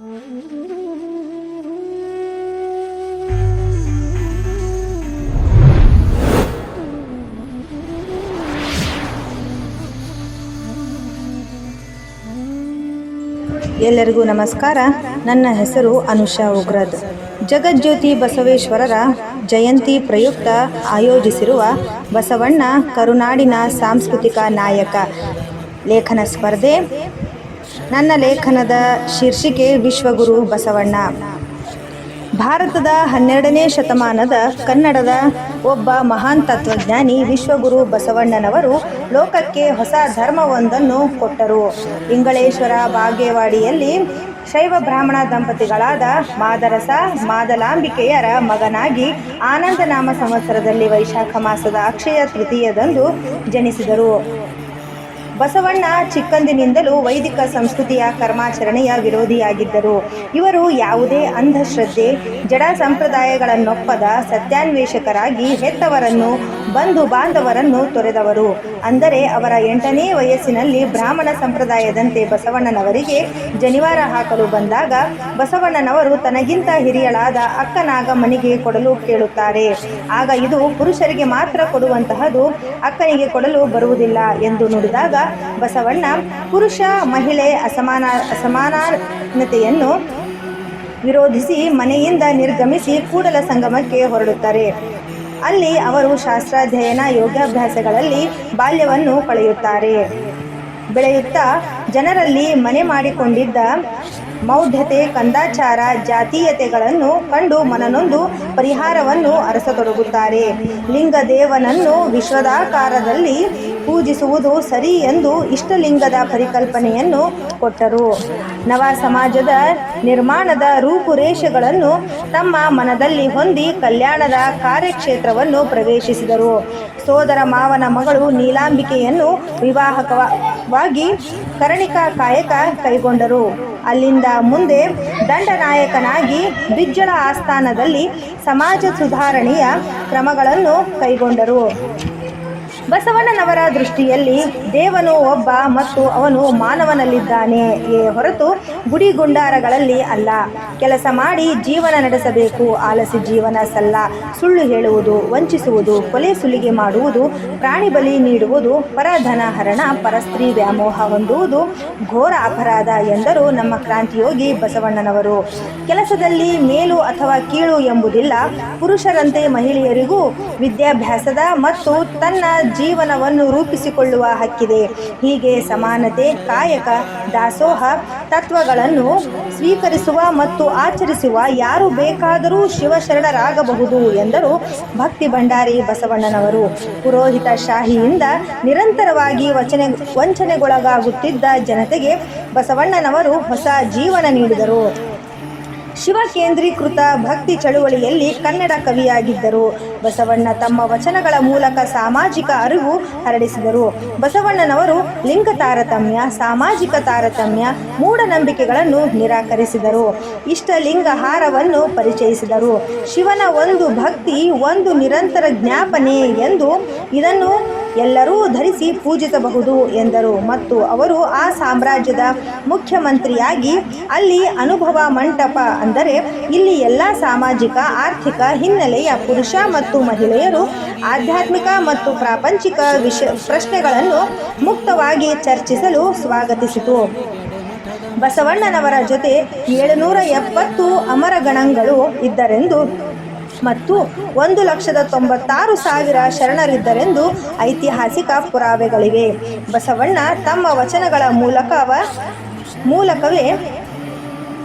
ಎಲ್ಲರಿಗೂ ನಮಸ್ಕಾರ. ನನ್ನ ಹೆಸರು ಅನುಷಾ ಉಗ್ರದ್. ಜಗಜ್ಯೋತಿ ಬಸವೇಶ್ವರರ ಜಯಂತಿ ಪ್ರಯುಕ್ತ ಆಯೋಜಿಸಿರುವ ಬಸವಣ್ಣ ಕರುನಾಡಿನ ಸಾಂಸ್ಕೃತಿಕ ನಾಯಕ ಲೇಖನ ಸ್ಪರ್ಧೆ ನನ್ನ ಲೇಖನದ ಶೀರ್ಷಿಕೆ ವಿಶ್ವಗುರು ಬಸವಣ್ಣ. ಭಾರತದ ಹನ್ನೆರಡನೇ ಶತಮಾನದ ಕನ್ನಡದ ಒಬ್ಬ ಮಹಾನ್ ತತ್ವಜ್ಞಾನಿ ವಿಶ್ವಗುರು ಬಸವಣ್ಣನವರು ಲೋಕಕ್ಕೆ ಹೊಸ ಧರ್ಮವೊಂದನ್ನು ಕೊಟ್ಟರು. ಇಂಗಳೇಶ್ವರ ಬಾಗೇವಾಡಿಯಲ್ಲಿ ಶೈವ ಬ್ರಾಹ್ಮಣ ದಂಪತಿಗಳಾದ ಮಾದರಸ ಮಾದಲಾಂಬಿಕೆಯರ ಮಗನಾಗಿ ಆನಂದನಾಮ ಸಂವತ್ಸರದಲ್ಲಿ ವೈಶಾಖ ಮಾಸದ ಅಕ್ಷಯ ತೃತೀಯದಂದು ಜನಿಸಿದರು. ಬಸವಣ್ಣ ಚಿಕ್ಕಂದಿನಿಂದಲೂ ವೈದಿಕ ಸಂಸ್ಕೃತಿಯ ಕರ್ಮಾಚರಣೆಯ ವಿರೋಧಿಯಾಗಿದ್ದರು. ಇವರು ಯಾವುದೇ ಅಂಧಶ್ರದ್ಧೆ ಜಡ ಸಂಪ್ರದಾಯಗಳನ್ನೊಪ್ಪದ ಸತ್ಯಾನ್ವೇಷಕರಾಗಿ ಹೆತ್ತವರನ್ನು ಬಂಧು ಬಾಂಧವರನ್ನು ತೊರೆದವರು. ಅಂದರೆ ಅವರ ಎಂಟನೇ ವಯಸ್ಸಿನಲ್ಲಿ ಬ್ರಾಹ್ಮಣ ಸಂಪ್ರದಾಯದಂತೆ ಬಸವಣ್ಣನವರಿಗೆ ಜನಿವಾರ ಹಾಕಲು ಬಂದಾಗ ಬಸವಣ್ಣನವರು ತನಗಿಂತ ಹಿರಿಯಳಾದ ಅಕ್ಕನಾಗ ಅಕ್ಕನಾಗಮ್ಮನಿಗೆ ಕೊಡಲು ಕೇಳುತ್ತಾರೆ. ಆಗ ಇದು ಪುರುಷರಿಗೆ ಮಾತ್ರ ಕೊಡುವಂತಹದು, ಅಕ್ಕನಿಗೆ ಕೊಡಲು ಬರುವುದಿಲ್ಲ ಎಂದು ನುಡಿದಾಗ ಬಸವಣ್ಣ ಪುರುಷ, ಮಹಿಳೆ ಅಸಮಾನ ಅಸಮಾನತೆಯನ್ನು ವಿರೋಧಿಸಿ ಮನೆಯಿಂದ ನಿರ್ಗಮಿಸಿ ಕೂಡಲ ಸಂಗಮಕ್ಕೆ ಹೊರಡುತ್ತಾರೆ. ಅಲ್ಲಿ ಅವರು ಶಾಸ್ತ್ರಾಧ್ಯಯನ ಯೋಗಾಭ್ಯಾಸಗಳಲ್ಲಿ ಬಾಲ್ಯವನ್ನು ಕಳೆಯುತ್ತಾರೆ ಬೆಳೆಯುತ್ತಾ ಜನರಲ್ಲಿ ಮನೆ ಮಾಡಿಕೊಂಡಿದ್ದ ಮೌಢ್ಯತೆ, ಕಂದಾಚಾರ, ಜಾತೀಯತೆಗಳನ್ನು ಕಂಡು ಮನನೊಂದು ಪರಿಹಾರವನ್ನು ಅರಸತೊಡಗುತ್ತಾರೆ. ಲಿಂಗದೇವನನ್ನು ವಿಶ್ವದಾಕಾರದಲ್ಲಿ ಪೂಜಿಸುವುದು ಸರಿ ಎಂದು ಇಷ್ಟಲಿಂಗದ ಪರಿಕಲ್ಪನೆಯನ್ನು ಕೊಟ್ಟರು. ನವ ಸಮಾಜದ ನಿರ್ಮಾಣದ ರೂಪುರೇಷೆಗಳನ್ನು ತಮ್ಮ ಮನದಲ್ಲಿ ಹೊಂದಿ ಕಲ್ಯಾಣದ ಕಾರ್ಯಕ್ಷೇತ್ರವನ್ನು ಪ್ರವೇಶಿಸಿದರು. ಸೋದರ ಮಾವನ ಮಗಳು ನೀಲಾಂಬಿಕೆಯನ್ನು ವಿವಾಹಕವಾಗಿ ಕರಣಿಕಾ ಕಾಯಕ ಕೈಗೊಂಡರು. ಅಲ್ಲಿಂದ ಮುಂದೆ ದಂಡನಾಯಕನಾಗಿ ಬಿಜ್ಜಳ ಆಸ್ಥಾನದಲ್ಲಿ ಸಮಾಜ ಸುಧಾರಣೆಯ ಕ್ರಮಗಳನ್ನು ಕೈಗೊಂಡರು. ಬಸವಣ್ಣನವರ ದೃಷ್ಟಿಯಲ್ಲಿ ದೇವನು ಒಬ್ಬ ಮತ್ತು ಅವನು ಮಾನವನಲ್ಲಿದ್ದಾನೆಯೇ ಹೊರತು ಗುಡಿ ಗುಂಡಾರಗಳಲ್ಲಿ ಅಲ್ಲ. ಕೆಲಸ ಮಾಡಿ ಜೀವನ ನಡೆಸಬೇಕು. ಆಲಸಿ ಜೀವನ ಸಲ್ಲ. ಸುಳ್ಳು ಹೇಳುವುದು, ವಂಚಿಸುವುದು, ಕೊಲೆ ಸುಲಿಗೆ ಮಾಡುವುದು, ಪ್ರಾಣಿ ಬಲಿ ನೀಡುವುದು, ಪರಧನ ಹರಣ, ಪರಸ್ತ್ರೀ ವ್ಯಾಮೋಹ ಹೊಂದುವುದು ಘೋರ ಅಪರಾಧ ಎಂದರು ನಮ್ಮ ಕ್ರಾಂತಿಯೋಗಿ ಬಸವಣ್ಣನವರು. ಕೆಲಸದಲ್ಲಿ ಮೇಲು ಅಥವಾ ಕೀಳು ಎಂಬುದಿಲ್ಲ. ಪುರುಷರಂತೆ ಮಹಿಳೆಯರಿಗೂ ವಿದ್ಯಾಭ್ಯಾಸದ ಮತ್ತು ತನ್ನ ಜೀವನವನ್ನು ರೂಪಿಸಿಕೊಳ್ಳುವ ಹಕ್ಕಿದೆ. ಹೀಗೆ ಸಮಾನತೆ, ಕಾಯಕ, ದಾಸೋಹ ತತ್ವಗಳನ್ನು ಸ್ವೀಕರಿಸುವ ಮತ್ತು ಆಚರಿಸುವ ಯಾರು ಬೇಕಾದರೂ ಶಿವಶರಣರಾಗಬಹುದು ಎಂದರು ಭಕ್ತಿ ಭಂಡಾರಿ ಬಸವಣ್ಣನವರು. ಪುರೋಹಿತ ಶಾಹಿಯಿಂದ ನಿರಂತರವಾಗಿ ವಚನೆ, ವಂಚನೆಗೊಳಗಾಗುತ್ತಿದ್ದ ಜನತೆಗೆ ಬಸವಣ್ಣನವರು ಹೊಸ ಜೀವನ ನೀಡಿದರು. ಶಿವ ಕೇಂದ್ರೀಕೃತ ಭಕ್ತಿ ಚಳುವಳಿಯಲ್ಲಿ ಕನ್ನಡ ಕವಿಯಾಗಿದ್ದರು. ಬಸವಣ್ಣ ತಮ್ಮ ವಚನಗಳ ಮೂಲಕ ಸಾಮಾಜಿಕ ಅರಿವು ಹರಡಿಸಿದರು. ಬಸವಣ್ಣನವರು ಲಿಂಗ ತಾರತಮ್ಯ, ಸಾಮಾಜಿಕ ತಾರತಮ್ಯ, ಮೂಢನಂಬಿಕೆಗಳನ್ನು ನಿರಾಕರಿಸಿದರು. ಇಷ್ಟಲಿಂಗ ಹಾರವನ್ನು ಪರಿಚಯಿಸಿದರು. ಶಿವನ ಒಂದು ಭಕ್ತಿ, ಒಂದು ನಿರಂತರ ಜ್ಞಾಪನೆ ಎಂದು ಇದನ್ನು ಎಲ್ಲರೂ ಧರಿಸಿ ಪೂಜಿಸಬಹುದು ಎಂದರು. ಮತ್ತು ಅವರು ಆ ಸಾಮ್ರಾಜ್ಯದ ಮುಖ್ಯಮಂತ್ರಿಯಾಗಿ ಅಲ್ಲಿ ಅನುಭವ ಮಂಟಪ ಅಂದರೆ ಇಲ್ಲಿ ಎಲ್ಲ ಸಾಮಾಜಿಕ, ಆರ್ಥಿಕ ಹಿನ್ನೆಲೆಯ ಪುರುಷ ಮತ್ತು ಮಹಿಳೆಯರು ಆಧ್ಯಾತ್ಮಿಕ ಮತ್ತು ಪ್ರಾಪಂಚಿಕ ಪ್ರಶ್ನೆಗಳನ್ನು ಮುಕ್ತವಾಗಿ ಚರ್ಚಿಸಲು ಸ್ವಾಗತಿಸಿತು. ಬಸವಣ್ಣನವರ ಜೊತೆ ಏಳುನೂರ ಎಪ್ಪತ್ತು ಅಮರಗಣಗಳು ಇದ್ದರೆಂದು ಮತ್ತು ಒಂದು ಲಕ್ಷದ ತೊಂಬತ್ತಾರು ಸಾವಿರ ಶರಣರಿದ್ದರೆಂದು ಐತಿಹಾಸಿಕ ಪುರಾವೆಗಳಿವೆ. ಬಸವಣ್ಣ ತಮ್ಮ ವಚನಗಳ ಮೂಲಕವ ಮೂಲಕವೇ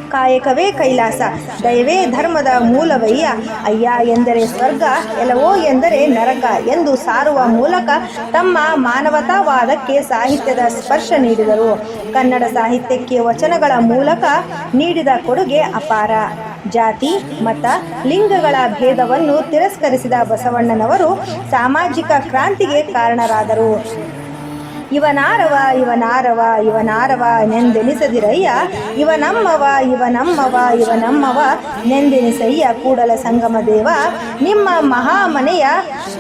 ಕಾಯಕವೇ ಕೈಲಾಸ. ದಯವೇ ಧರ್ಮದ ಮೂಲವಯ್ಯ. ಅಯ್ಯ ಎಂದರೆ ಸ್ವರ್ಗ, ಎಲ್ಲವೋ ಎಂದರೆ ನರಕ ಎಂದು ಸಾರುವ ಮೂಲಕ ತಮ್ಮ ಮಾನವತಾವಾದಕ್ಕೆ ಸಾಹಿತ್ಯದ ಸ್ಪರ್ಶ ನೀಡಿದರು. ಕನ್ನಡ ಸಾಹಿತ್ಯಕ್ಕೆ ವಚನಗಳ ಮೂಲಕ ನೀಡಿದ ಕೊಡುಗೆ ಅಪಾರ. ಜಾತಿ, ಮತ, ಲಿಂಗಗಳ ಭೇದವನ್ನು ತಿರಸ್ಕರಿಸಿದ ಬಸವಣ್ಣನವರು ಸಾಮಾಜಿಕ ಕ್ರಾಂತಿಗೆ ಕಾರಣರಾದರು. ಇವನಾರವ ಇವನಾರವ ಇವನಾರವ, ನೆಂದೆನಿಸದಿರಯ್ಯ. ಇವನಮ್ಮವ ಇವನಮ್ಮವ ಇವನಮ್ಮವ, ನೆಂದೆನಿಸಯ್ಯ ಕೂಡಲ ಸಂಗಮ ದೇವ. ನಿಮ್ಮ ಮಹಾಮನೆಯ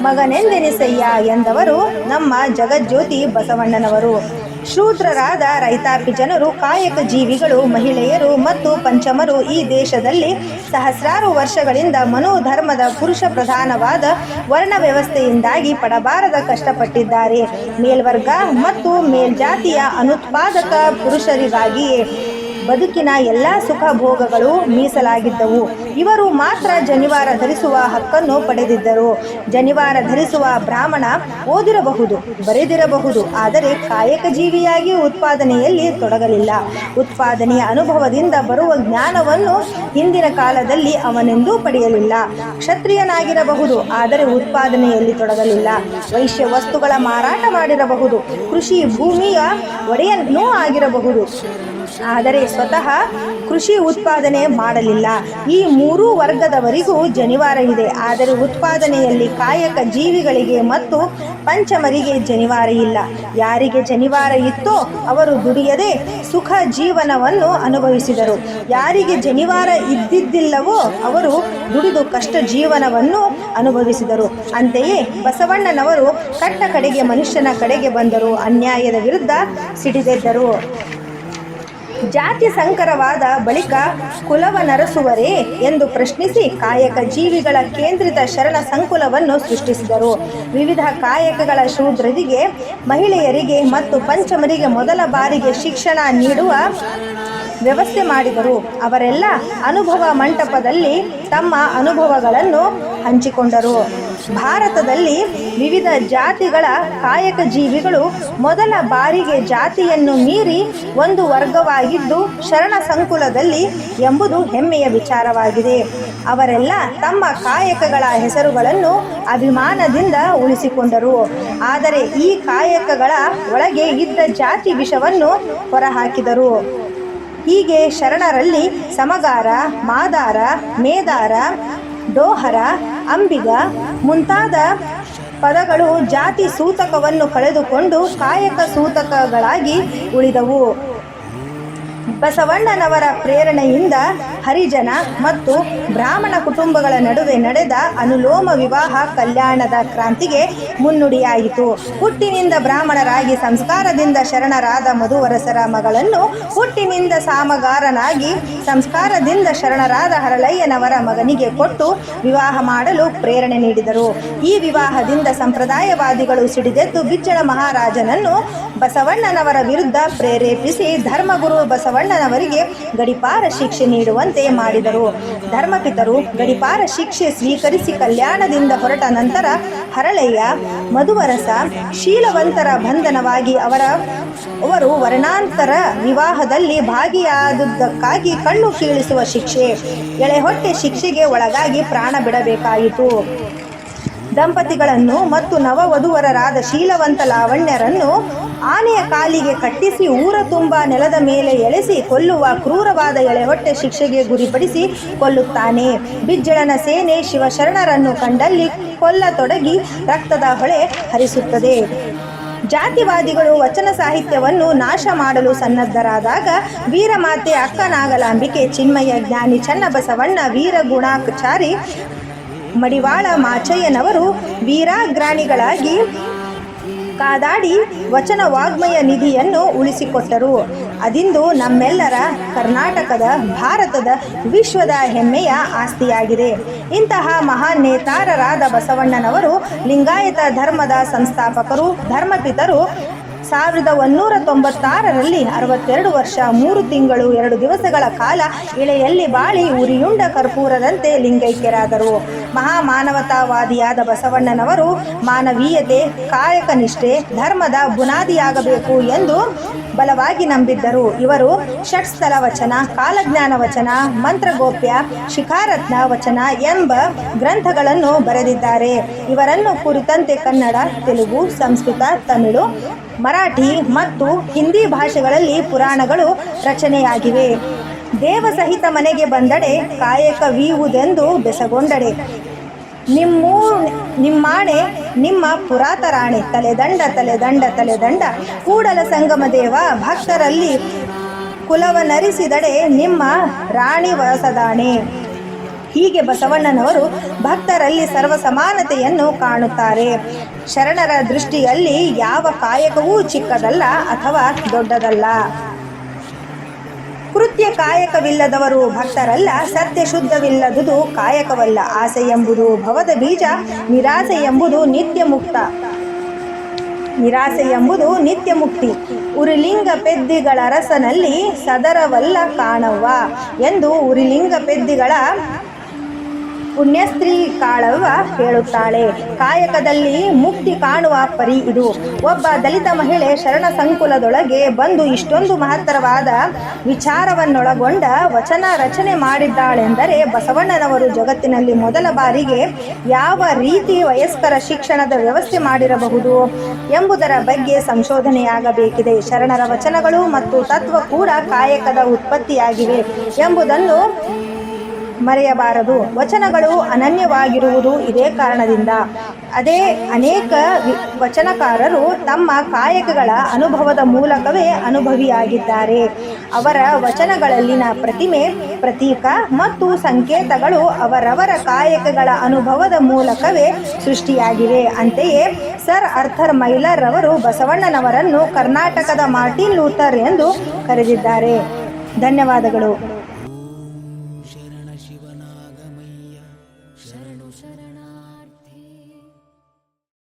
ಮಗನೆಂದೆನಿಸಯ್ಯ ಎಂದವರು ನಮ್ಮ ಜಗಜ್ಯೋತಿ ಬಸವಣ್ಣನವರು. ಶೂದ್ರರಾದ ರೈತಾಪಿ ಜನರು, ಕಾಯಕ ಜೀವಿಗಳು, ಮಹಿಳೆಯರು ಮತ್ತು ಪಂಚಮರು ಈ ದೇಶದಲ್ಲಿ ಸಹಸ್ರಾರು ವರ್ಷಗಳಿಂದ ಮನೋಧರ್ಮದ ಪುರುಷ ಪ್ರಧಾನವಾದ ವರ್ಣ ವ್ಯವಸ್ಥೆಯಿಂದಾಗಿ ಪಡಬಾರದ ಕಷ್ಟಪಟ್ಟಿದ್ದಾರೆ. ಮೇಲ್ವರ್ಗ ಮತ್ತು ಮೇಲ್ಜಾತಿಯ ಅನುತ್ಪಾದಕ ಪುರುಷರಿಗಾಗಿಯೇ ಬದುಕಿನ ಎಲ್ಲ ಸುಖ ಭೋಗಗಳು ಮೀಸಲಾಗಿದ್ದವು. ಇವರು ಮಾತ್ರ ಜನಿವಾರ ಧರಿಸುವ ಹಕ್ಕನ್ನು ಪಡೆದಿದ್ದರು. ಜನಿವಾರ ಧರಿಸುವ ಬ್ರಾಹ್ಮಣ ಓದಿರಬಹುದು, ಬರೆದಿರಬಹುದು, ಆದರೆ ಕಾಯಕ ಜೀವಿಯಾಗಿ ಉತ್ಪಾದನೆಯಲ್ಲಿ ತೊಡಗಲಿಲ್ಲ. ಉತ್ಪಾದನೆಯ ಅನುಭವದಿಂದ ಬರುವ ಜ್ಞಾನವನ್ನು ಹಿಂದಿನ ಕಾಲದಲ್ಲಿ ಅವನೆಂದೂ ಪಡೆಯಲಿಲ್ಲ. ಕ್ಷತ್ರಿಯನಾಗಿರಬಹುದು, ಆದರೆ ಉತ್ಪಾದನೆಯಲ್ಲಿ ತೊಡಗಲಿಲ್ಲ. ವೈಶ್ಯ ವಸ್ತುಗಳ ಮಾರಾಟ ಮಾಡಿರಬಹುದು, ಕೃಷಿ ಭೂಮಿಯ ಒಡೆಯನ್ನೂ ಆಗಿರಬಹುದು. ಆದರೆ ಸ್ವತಃ ಕೃಷಿ ಉತ್ಪಾದನೆ ಮಾಡಲಿಲ್ಲ. ಈ ಮೂರೂ ವರ್ಗದವರಿಗೂ ಜನಿವಾರ ಇದೆ. ಆದರೆ ಉತ್ಪಾದನೆಯಲ್ಲಿ ಕಾಯಕ ಜೀವಿಗಳಿಗೆ ಮತ್ತು ಪಂಚಮರಿಗೆ ಜನಿವಾರ ಇಲ್ಲ. ಯಾರಿಗೆ ಜನಿವಾರ ಇತ್ತೋ ಅವರು ದುಡಿಯದೆ ಸುಖ ಜೀವನವನ್ನು ಅನುಭವಿಸಿದರು. ಯಾರಿಗೆ ಜನಿವಾರ ಇದ್ದಿದ್ದಿಲ್ಲವೋ ಅವರು ದುಡಿದು ಕಷ್ಟ ಜೀವನವನ್ನು ಅನುಭವಿಸಿದರು. ಅಂತೆಯೇ ಬಸವಣ್ಣನವರು ಕಟ್ಟ ಕಡೆಗೆ ಮನುಷ್ಯನ ಕಡೆಗೆ ಬಂದರು. ಅನ್ಯಾಯದ ವಿರುದ್ಧ ಸಿಡಿದೆದ್ದರು. ಜಾತಿ ಸಂಕರವಾದ ಬಳಿಕ ಕುಲವ ನರಸುವರೇ ಎಂದು ಪ್ರಶ್ನಿಸಿ ಕಾಯಕ ಜೀವಿಗಳ ಕೇಂದ್ರಿತ ಶರಣ ಸಂಕುಲವನ್ನು ಸೃಷ್ಟಿಸಿದರು. ವಿವಿಧ ಕಾಯಕಗಳ ಶೂದ್ರರಿಗೆ, ಮಹಿಳೆಯರಿಗೆ ಮತ್ತು ಪಂಚಮರಿಗೆ ಮೊದಲ ಬಾರಿಗೆ ಶಿಕ್ಷಣ ನೀಡುವ ವ್ಯವಸ್ಥೆ ಮಾಡಿದರು. ಅವರೆಲ್ಲ ಅನುಭವ ಮಂಟಪದಲ್ಲಿ ತಮ್ಮ ಅನುಭವಗಳನ್ನು ಹಂಚಿಕೊಂಡರು. ಭಾರತದಲ್ಲಿ ವಿವಿಧ ಜಾತಿಗಳ ಕಾಯಕ ಜೀವಿಗಳು ಮೊದಲ ಬಾರಿಗೆ ಜಾತಿಯನ್ನು ಮೀರಿ ಒಂದು ವರ್ಗವಾಗಿದ್ದು ಶರಣ ಸಂಕುಲದಲ್ಲಿ ಎಂಬುದು ಹೆಮ್ಮೆಯ ವಿಚಾರವಾಗಿದೆ. ಅವರೆಲ್ಲ ತಮ್ಮ ಕಾಯಕಗಳ ಹೆಸರುಗಳನ್ನು ಅಭಿಮಾನದಿಂದ ಉಳಿಸಿಕೊಂಡರು. ಆದರೆ ಈ ಕಾಯಕಗಳ ಒಳಗೆ ಇದ್ದ ಜಾತಿ ವಿಷವನ್ನು ಹೊರಹಾಕಿದರು. ಹೀಗೆ ಶರಣರಲ್ಲಿ ಸಮಗಾರ, ಮಾದಾರ, ಮೇದಾರ ಡೋಹರ ಅಂಬಿಗ ಮುಂತಾದ ಪದಗಳು ಜಾತಿ ಸೂತಕವನ್ನು ಕಳೆದುಕೊಂಡು ಕಾಯಕ ಸೂತಕಗಳಾಗಿ ಉಳಿದವು. ಬಸವಣ್ಣನವರ ಪ್ರೇರಣೆಯಿಂದ ಹರಿಜನ ಮತ್ತು ಬ್ರಾಹ್ಮಣ ಕುಟುಂಬಗಳ ನಡುವೆ ನಡೆದ ಅನುಲೋಮ ವಿವಾಹ ಕಲ್ಯಾಣದ ಕ್ರಾಂತಿಗೆ ಮುನ್ನುಡಿಯಾಯಿತು. ಹುಟ್ಟಿನಿಂದ ಬ್ರಾಹ್ಮಣರಾಗಿ ಸಂಸ್ಕಾರದಿಂದ ಶರಣರಾದ ಮಧುವರಸರ ಮಗಳನ್ನು ಹುಟ್ಟಿನಿಂದ ಸಾಮಗಾರನಾಗಿ ಸಂಸ್ಕಾರದಿಂದ ಶರಣರಾದ ಹರಳಯ್ಯನವರ ಮಗನಿಗೆ ಕೊಟ್ಟು ವಿವಾಹ ಮಾಡಲು ಪ್ರೇರಣೆ ನೀಡಿದರು. ಈ ವಿವಾಹದಿಂದ ಸಂಪ್ರದಾಯವಾದಿಗಳು ಸಿಡಿದೆದ್ದು ಬಿಚ್ಚಳ ಮಹಾರಾಜನನ್ನು ಬಸವಣ್ಣನವರ ವಿರುದ್ಧ ಪ್ರೇರೇಪಿಸಿ ಧರ್ಮಗುರು ಬಸವಣ್ಣನವರಿಗೆ ಗಡಿಪಾರ ಶಿಕ್ಷೆ ನೀಡುವಂತೆ ಮಾಡಿದರು. ಧರ್ಮಪಿತರು ಗಡಿಪಾರ ಶಿಕ್ಷೆ ಸ್ವೀಕರಿಸಿ ಕಲ್ಯಾಣದಿಂದ ಹೊರಟ ನಂತರ ಹರಳಯ್ಯ ಮಧುವರಸ ಶೀಲವಂತರ ಬಂಧನವಾಗಿ ಅವರ, ಅವರು ವರ್ಣಾಂತರ ವಿವಾಹದಲ್ಲಿ ಭಾಗಿಯಾದುದಕ್ಕಾಗಿ ಕಣ್ಣು ಕೀಳಿಸುವ ಶಿಕ್ಷೆ, ಎಳೆಹೊಟ್ಟೆ ಶಿಕ್ಷೆಗೆ ಒಳಗಾಗಿ ಪ್ರಾಣ ಬಿಡಬೇಕಾಯಿತು. ದಂಪತಿಗಳನ್ನು ಮತ್ತು ನವವಧುವರರಾದ ಶೀಲವಂತ ಲಾವಣ್ಯರನ್ನು ಆನೆಯ ಕಾಲಿಗೆ ಕಟ್ಟಿಸಿ ಊರ ತುಂಬ ನೆಲದ ಮೇಲೆ ಎಳೆಸಿ ಕೊಲ್ಲುವ ಕ್ರೂರವಾದ ಎಳೆಹೊಟ್ಟೆ ಶಿಕ್ಷೆಗೆ ಗುರಿಪಡಿಸಿ ಕೊಲ್ಲುತ್ತಾನೆ. ಬಿಜ್ಜಳನ ಸೇನೆ ಶಿವಶರಣರನ್ನು ಕಂಡಲ್ಲಿ ಕೊಲ್ಲತೊಡಗಿ ರಕ್ತದ ಹೊಳೆ ಹರಿಸುತ್ತದೆ. ಜಾತಿವಾದಿಗಳು ವಚನ ಸಾಹಿತ್ಯವನ್ನು ನಾಶ ಮಾಡಲು ಸನ್ನದ್ಧರಾದಾಗ ವೀರಮಾತೆ ಅಕ್ಕನಾಗಲಾಂಬಿಕೆ ಚಿನ್ಮಯ ಜ್ಞಾನಿ ಚನ್ನಬಸವಣ್ಣ ವೀರಗುಣಾಚಾರಿ ಮಡಿವಾಳ ಮಾಚಯ್ಯನವರು ವೀರಾಗ್ರಾಣಿಗಳಾಗಿ ಕಾದಾಡಿ ವಚನ ವಾಗ್ಮಯ ನಿಧಿಯನ್ನು ಉಳಿಸಿಕೊಟ್ಟರು. ಅದಿಂದು ನಮ್ಮೆಲ್ಲರ ಕರ್ನಾಟಕದ, ಭಾರತದ ವಿಶ್ವದ ಹೆಮ್ಮೆಯ ಆಸ್ತಿಯಾಗಿದೆ. ಇಂತಹ ಮಹಾನ್ ನೇತಾರರಾದ ಬಸವಣ್ಣನವರು ಲಿಂಗಾಯತ ಧರ್ಮದ ಸಂಸ್ಥಾಪಕರು, ಧರ್ಮಪಿತರು ಸಾವಿರದ ಒನ್ನೂರ ತೊಂಬತ್ತಾರರಲ್ಲಿ ಅರವತ್ತೆರಡು ವರ್ಷ, ಮೂರು ತಿಂಗಳು, ಎರಡು ದಿವಸಗಳ ಕಾಲ ಇಳೆಯಲ್ಲಿ ಬಾಳಿ ಉರಿಯುಂಡ ಕರ್ಪೂರದಂತೆ ಲಿಂಗೈಕ್ಯರಾದರು. ಮಹಾಮಾನವತಾವಾದಿಯಾದ ಬಸವಣ್ಣನವರು ಮಾನವೀಯತೆ, ಕಾಯಕ ನಿಷ್ಠೆ, ಧರ್ಮದ ಬುನಾದಿಯಾಗಬೇಕು ಎಂದು ಬಲವಾಗಿ ನಂಬಿದ್ದರು. ಇವರು ಷಟ್ಸ್ಥಲ ವಚನ, ಕಾಲಜ್ಞಾನ ವಚನ, ಮಂತ್ರಗೋಪ್ಯ, ಶಿಖಾರತ್ನ ವಚನ ಎಂಬ ಗ್ರಂಥಗಳನ್ನು ಬರೆದಿದ್ದಾರೆ. ಇವರನ್ನು ಕುರಿತಂತೆ ಕನ್ನಡ, ತೆಲುಗು, ಸಂಸ್ಕೃತ, ತಮಿಳು ಮರಾಠಿ ಮತ್ತು ಹಿಂದಿ ಭಾಷೆಗಳಲ್ಲಿ ಪುರಾಣಗಳು ರಚನೆಯಾಗಿವೆ. ದೇವ ಸಹಿತ ಮನೆಗೆ ಬಂದಡೆ ಕಾಯಕವೀವುದೆಂದು ಬೆಸಗೊಂಡಡೆ. ನಿಮ್ಮೂ, ನಿಮ್ಮಾಣೆ, ನಿಮ್ಮ ಪುರಾತರಾಣೆ, ತಲೆದಂಡ ತಲೆದಂಡ ತಲೆದಂಡ, ಕೂಡಲ ಸಂಗಮ ದೇವ, ಭಕ್ತರಲ್ಲಿ ಕುಲವನರಿಸಿದಡೆ ನಿಮ್ಮ ರಾಣಿ ವಸದಾಣೆ ಹೀಗೆ ಬಸವಣ್ಣನವರು ಭಕ್ತರಲ್ಲಿ ಸರ್ವ ಸಮಾನತೆಯನ್ನು ಕಾಣುತ್ತಾರೆ. ಶರಣರ ದೃಷ್ಟಿಯಲ್ಲಿ ಯಾವ ಕಾಯಕವೂ ಚಿಕ್ಕದಲ್ಲ ಅಥವಾ ದೊಡ್ಡದಲ್ಲ. ಕೃತ್ಯ ಕಾಯಕವಿಲ್ಲದವರು ಭಕ್ತರಲ್ಲ, ಸತ್ಯ ಶುದ್ಧವಿಲ್ಲದುದು ಕಾಯಕವಲ್ಲ. ಆಸೆ ಎಂಬುದು ಭವದ ಬೀಜ, ನಿರಾಸೆ ಎಂಬುದು ನಿತ್ಯ ಮುಕ್ತ. ನಿರಾಸೆ ಎಂಬುದು ನಿತ್ಯ ಮುಕ್ತಿ. ಉರಿಲಿಂಗ ಪೆದ್ದಿಗಳ ರಸನಲ್ಲಿ ಸದರವಲ್ಲ ಕಾಣವ್ವ ಎಂದು ಉರಿಲಿಂಗ ಪೆದ್ದಿಗಳ ಪುಣ್ಯಸ್ತ್ರೀ ಕಾಳವ್ವ ಹೇಳುತ್ತಾಳೆ. ಕಾಯಕದಲ್ಲಿ ಮುಕ್ತಿ ಕಾಣುವ ಪರಿ ಇದು. ಒಬ್ಬ ದಲಿತ ಮಹಿಳೆ ಶರಣ ಸಂಕುಲದೊಳಗೆ ಬಂದು ಇಷ್ಟೊಂದು ಮಹತ್ತರವಾದ ವಿಚಾರವನ್ನೊಳಗೊಂಡ ವಚನ ರಚನೆ ಮಾಡಿದ್ದಾಳೆಂದರೆ ಬಸವಣ್ಣನವರು ಜಗತ್ತಿನಲ್ಲಿ ಮೊದಲ ಬಾರಿಗೆ ಯಾವ ರೀತಿ ವಯಸ್ಕರ ಶಿಕ್ಷಣದ ವ್ಯವಸ್ಥೆ ಮಾಡಿರಬಹುದು ಎಂಬುದರ ಬಗ್ಗೆ ಸಂಶೋಧನೆಯಾಗಬೇಕಿದೆ. ಶರಣರ ವಚನಗಳು ಮತ್ತು ತತ್ವ ಕೂಡ ಕಾಯಕದ ಉತ್ಪತ್ತಿಯಾಗಿವೆ ಎಂಬುದನ್ನು ಮರೆಯಬಾರದು. ವಚನಗಳು ಅನನ್ಯವಾಗಿರುವುದು ಇದೇ ಕಾರಣದಿಂದ. ಅದೇ ಅನೇಕ ವಚನಕಾರರು ತಮ್ಮ ಕಾಯಕಗಳ ಅನುಭವದ ಮೂಲಕವೇ ಅನುಭವಿಯಾಗಿದ್ದಾರೆ. ಅವರ ವಚನಗಳಲ್ಲಿನ ಪ್ರತಿಮೆ, ಪ್ರತೀಕ ಮತ್ತು ಸಂಕೇತಗಳು ಅವರವರ ಕಾಯಕಗಳ ಅನುಭವದ ಮೂಲಕವೇ ಸೃಷ್ಟಿಯಾಗಿವೆ. ಅಂತೆಯೇ ಸರ್ ಅರ್ಥರ್ ಮೈಲರ್ ಅವರು ಬಸವಣ್ಣನವರನ್ನು ಕರ್ನಾಟಕದ ಮಾರ್ಟಿನ್ ಲೂಥರ್ ಎಂದು ಕರೆದಿದ್ದಾರೆ. ಧನ್ಯವಾದಗಳು.